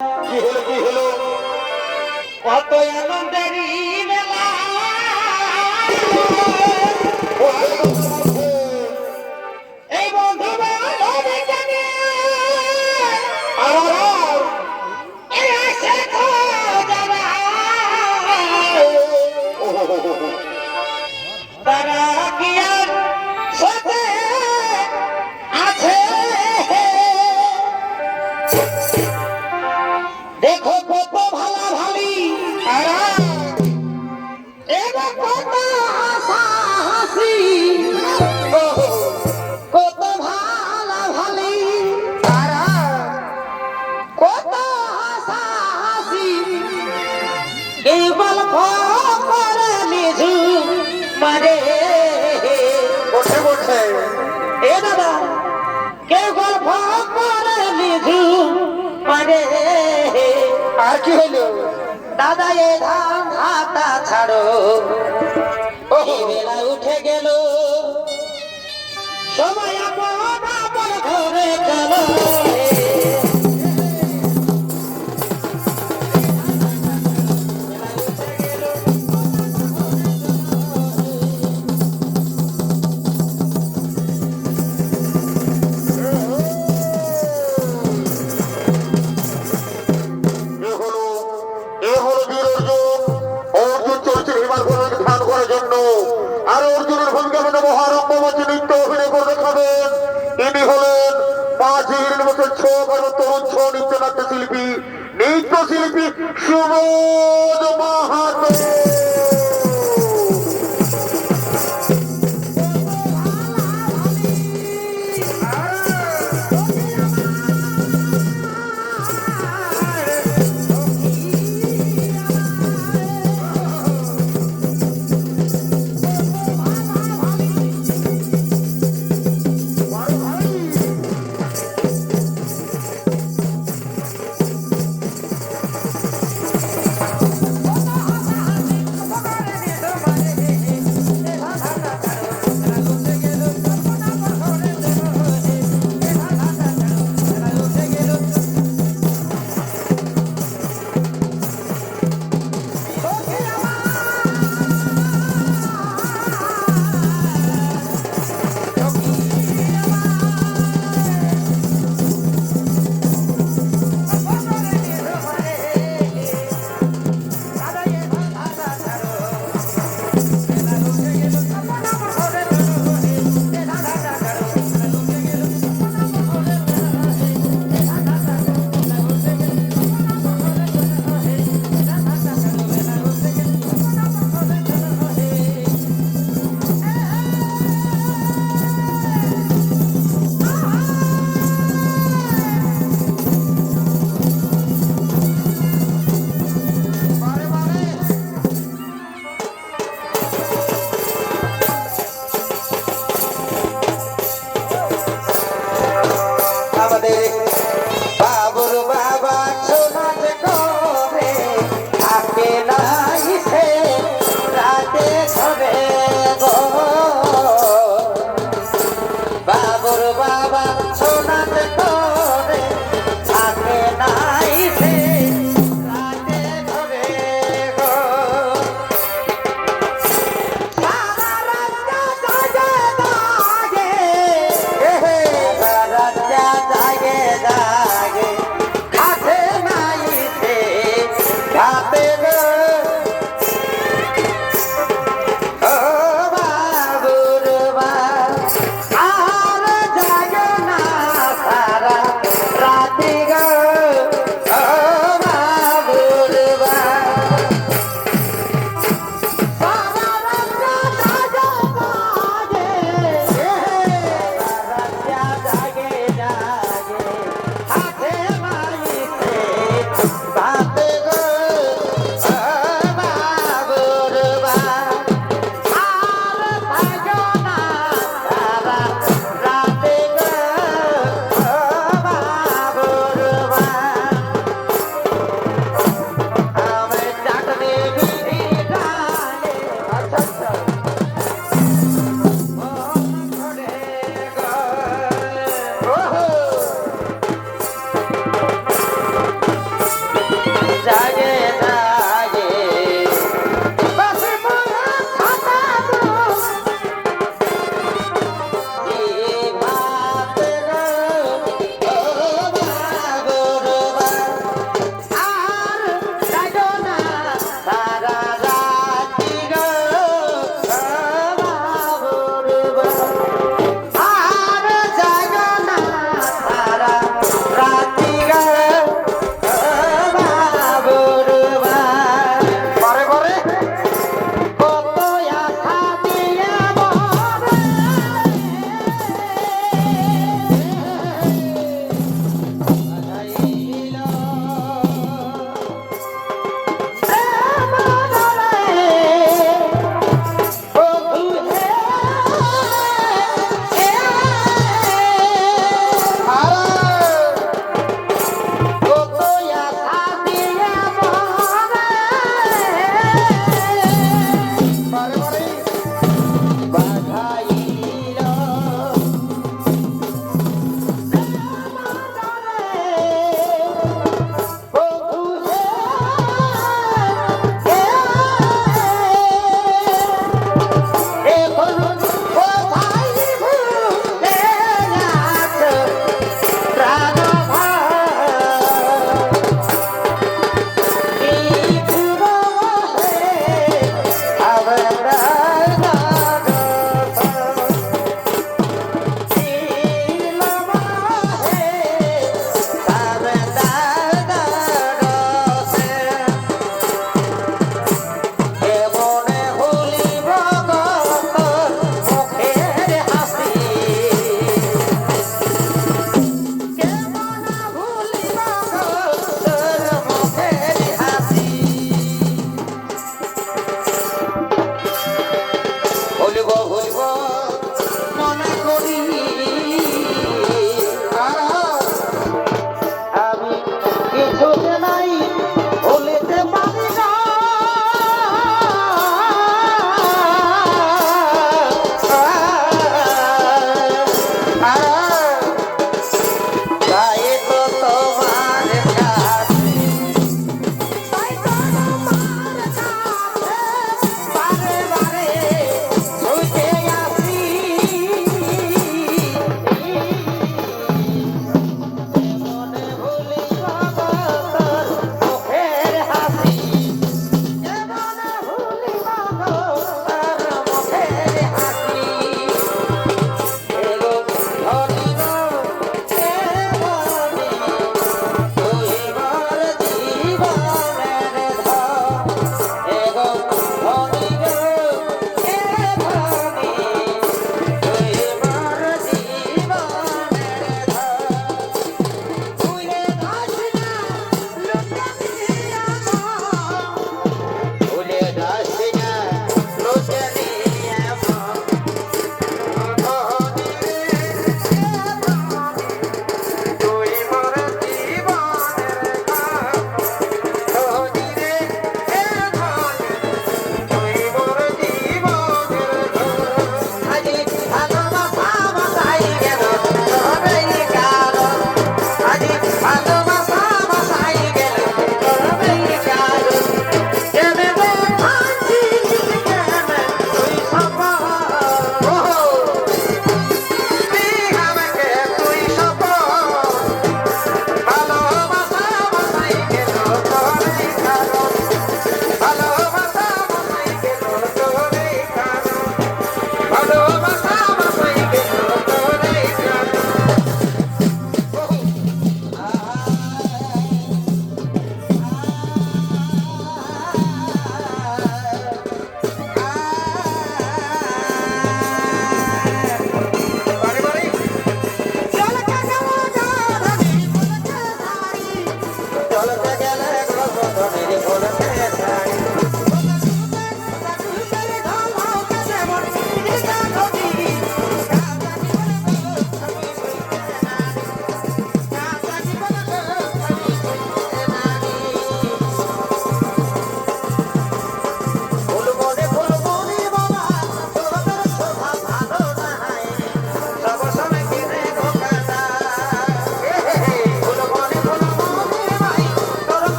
কি হলো কি হলো কত আনন্দেরই মেলা কি হলো? দাদা এ হাতা ছাড়ো। বেলা উঠে গেল। সময় আপন আপন ঘরে আর অর্জুনের ভূমিকা মানে মহারঙ্গমঞ্চে নৃত্য অভিনয় করে দেখাবেন ইনি হলেন পাঁচের বছর ছ এবং তরুণ ছ নৃত্য নাট্য শিল্পী নৃত্য শিল্পী সুবোধ মাহাতো।